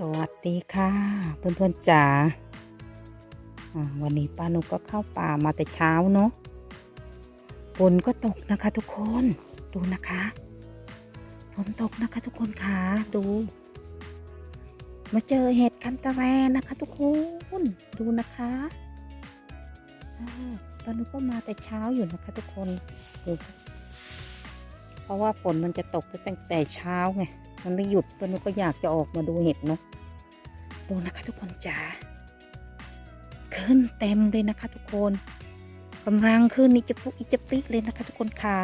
สวัสดีค่ะ เพื่อนๆจ๋าอ่าวันนี้ป้านุก็เข้าป่ามาแต่เช้าเนาะฝนก็ตกนะคะทุกคนดูนะคะฝนตกนะคะทุกคนค่ะดู มาเจอเห็ดคันตะแรนะคะ ทุกคนดูนะคะเออป้านุกก็มาแต่เช้าอยู่นะคะ ทุกคนดูเพราะว่าฝนมันจะตกตั้งแต่เช้าไงมันไม่หยุดตัวนุก็อยากจะออกมาดูเห็ดเนาะ ดูนะคะทุกคนจ๋าขึ้นเต็มเลยนะคะทุกคนกำลังขึ้นนี่จะปุกอีจะปิเลยนะคะทุกคนขา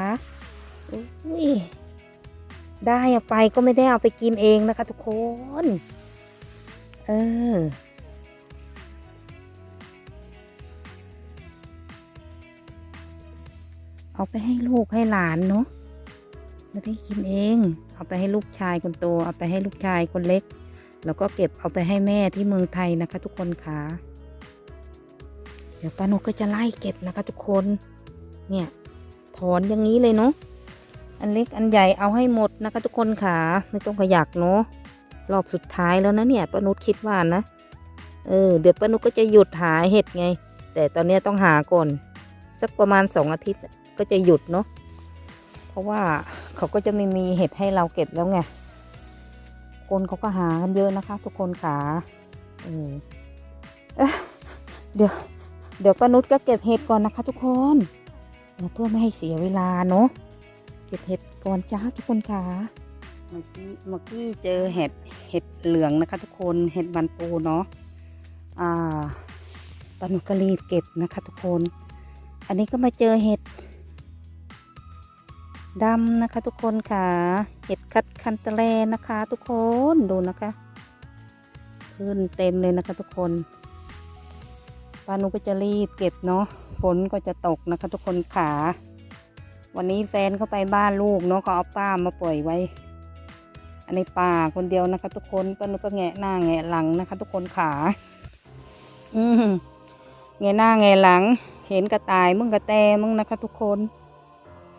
อุ้ยได้เอาไปก็ไม่ได้เอาไปกินเองนะคะทุกคน เออเอาไปให้ลูกให้หลานเนาะไม่ได้กินเอง เอาไปให้ลูกชายคนโต เอาไปให้ลูกชายคนเล็ก แล้วก็เก็บเอาไปให้แม่ที่เมืองไทยนะคะ ทุกคนค่ะเดี๋ยวป้านุก็จะไล่เก็บนะคะ ทุกคน เนี่ย ถอนอย่างนี้เลยเนาะ อันเล็กอันใหญ่เอาให้หมดนะคะ ทุกคนค่ะ ไม่ต้องขยักเนาะ รอบสุดท้ายแล้วนะเนี่ยป้านุคิดว่านะ เออ เดี๋ยวป้านุก็จะหยุดหาเห็ดไง แต่ตอนนี้ต้องหาก่อน สักประมาณสองอาทิตย์ก็จะหยุดเนาะ เพราะว่าเขาก็จะไม่มีเห็ดให้เราเก็บแล้วไง คนเขาก็หากันเยอะนะคะ ทุกคนขาเออเดี๋ยวเดี๋ยวป้านุชก็เก็บเห็ดก่อนนะคะ ทุกคนเพื่อไม่ให้เสียเวลาเนาะเก็บเห็ดก่อนจ้าทุกคนขาเมื่อกี้เมื่อกี้เจอเห็ดเห็ดเหลืองนะคะ ทุกคนเห็ดบันปูเนาะอ่าป้านุชก็รีบเก็บนะคะ ทุกคน อันนี้ก็มาเจอเห็ด ดำนะคะ ทุกคนค่ะ เห็ดคัดคันตะแลนะคะ ทุกคนดูนะคะ ขึ้นเต็มเลยนะคะ ทุกคนปานุก็จะรีบเก็บเนาะฝนก็จะตกนะคะ ทุกคนขาวันนี้แฟนเข้าไปบ้านลูกเนาะเขาเอาป้ามาปล่อยไว้ อันในป่าคนเดียวนะคะ ทุกคนปานุก็แงะหน้าแงะหลังนะคะ ทุกคนขาอืมแงะหน้าแงะหลัง เห็นกระต่ายมึงกระแตมึงนะคะ ทุกคน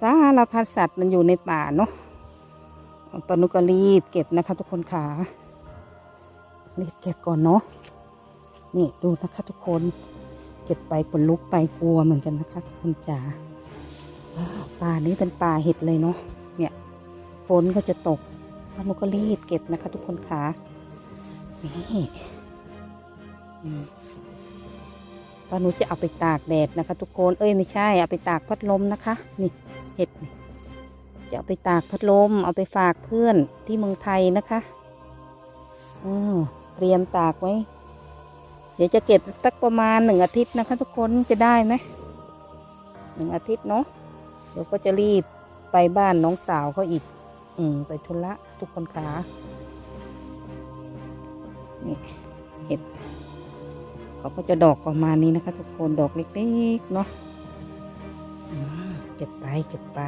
สารพัดสัตว์มันอยู่ในป่าเนาะตอนนุกรีบเก็บนะคะทุกคนขารีบเก็บก่อนเนาะนี่ดูนะคะทุกคนเก็บไปคนลุกไปกลัวเหมือนกันนะคะทุกคนจ๋าอ้าป่านี้เป็นป่าเห็ดเลยเนาะเนี่ยฝนก็จะตกตอนนุกรีบเก็บนะคะ ทุกคนขานี่อืมป้านุจะเอาไปตากแดดนะคะ ทุกคนเอ้ยไม่ใช่เอาไปตากพัดลมนะคะ นี่ เห็ดจะเอาไปตากพัดลม เอาไปฝากเพื่อนที่เมืองไทยนะคะอือเตรียมตากไว้ เดี๋ยวจะเก็บสักประมาณหนึ่งอาทิตย์นะคะ ทุกคนจะได้ไหมหนึ่งอาทิตย์เนาะเดี๋ยวก็จะรีบไปบ้านน้องสาวเขาอีก อืม ไปทุระทุกคนขานี่เห็ดเขาก็จะดอกประมาณนี้นะคะ ทุกคนดอกเล็กๆเนาะ ก็บไปเก็บไป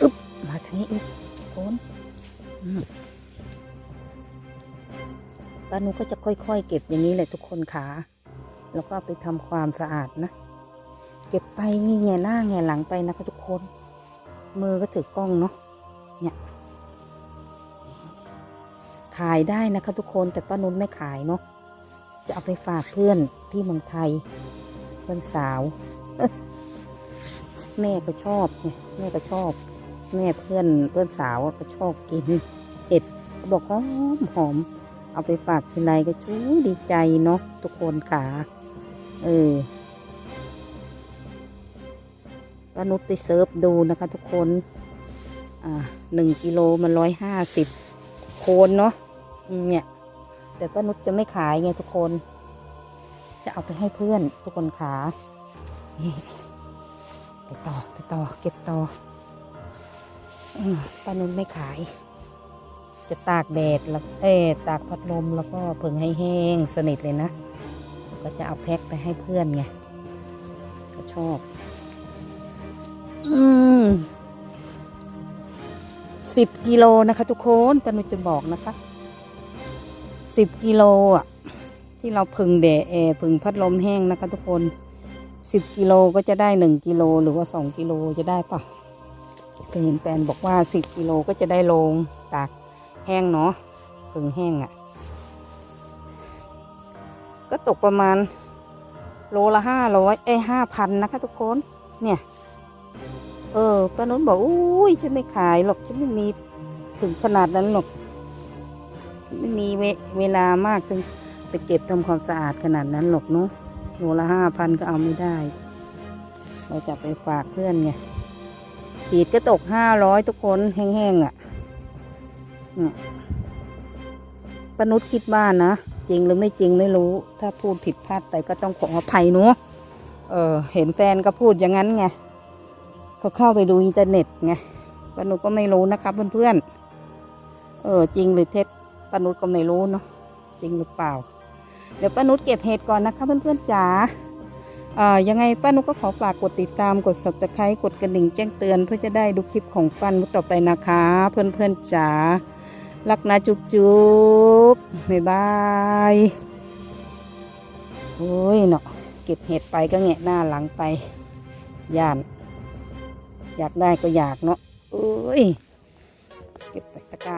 อึ๊บมาทางนี้อีกทุกคนป้านุก็จะค่อยๆ เก็บอย่างนี้แหละทุกคนขาแล้วก็ไปทำความสะอาดนะ เก็บไปแง่หน้าแง่หลังไปนะคะทุกคน มือก็ถือกล้องเนาะเนี่ยขายได้นะคะทุกคนแต่ป้านุชไม่ขายเนาะจะเอาไปฝากเพื่อนที่เมืองไทย เพื่อนสาวแม่ก็ชอบไงแม่ก็ชอบ แม่เพื่อนเพื่อนสาวก็ชอบกินเห็ดบอกหอมหอม เอาไปฝากทีไรก็ชูดีใจเนาะทุกคนขาเออป้านุชไปเซิร์ฟดูนะคะทุกคนอ่าหนึ่งกิโลมันร้อยห้าสิบโคนเนาะเนี่ยแต่ป้านุชจะไม่ขายไงทุกคน จะเอาไปให้เพื่อนทุกคนขานี่ไปต่อไปต่อ เก็บต่ออป้านุชไม่ขาย จะตากแดดแล้วเออตากพัดลมแล้วก็ผึ่งให้แห้งสนิทเลยนะ ก็จะเอาแพ็คไปให้เพื่อนไงก็ชอบ อืมสิบกิโลนะคะทุกคนป้านุจะบอกนะคะสิบกิโลอะ ที่เราพึงแดดแอร์พึงพัดลมแห้งนะคะทุกคนสิบกิโลก็จะได้หนึ่งกิโลหรือว่าสองกิโลจะได้ปะก็เห็นแฟนบอกว่าสิบกิโลก็จะได้โลงตากแห้งเนาะผึ่งแห้งอะ่ะ ก็ตกประมาณโลละห้าร้อยเอ้ห้าพันนะคะทุกคนเนี่ยเออป้านุชบอกอุ้ยฉันไม่ขายหรอกฉันไม่มีถึงขนาดนั้นหรอกไม่มีเวเวลามากถึง ไปเก็บทำความสะอาดขนาดนั้นหรอกเนาะโลละห้าพันก็เอาไม่ได้ เราจะไปฝากเพื่อนไงขีดก็ตกห้าร้อยทุกคนแห้งๆอะเนี่ยปนุคิดว่านนะจริงหรือไม่จริงไม่รู้ ถ้าพูดผิดพลาดไปก็ต้องขออภัยเนาะเออ เห็นแฟนก็พูดอย่างนั้นไงเขาเข้าไปดูอินเทอร์เน็ตไงปนุชก็ไม่รู้นะครับเพื่อนๆเออ จริงหรือเท็จปนุชก็ไม่รู้เนาะจริงหรือเปล่า เดี๋ยวป้านุชเก็บเห็ดก่อนนะคะเพื่อนๆจ๋าเอ่อยังไงป้านุชก็ขอฝากกดติดตามกด subscribe กดกระดิ่งแจ้งเตือนเพื่อจะได้ดูคลิปของป้านุชต่อไปนะคะ เพื่อนๆจ๋ารักนะจุ๊บจุ๊บบ๊ายบายโอ้ยเนาะเก็บเห็ดไปก็แงะหน้าหลังไปย่าน อยากได้ก็อยากเนาะเอ้ย เก็บใส่ตะกร้า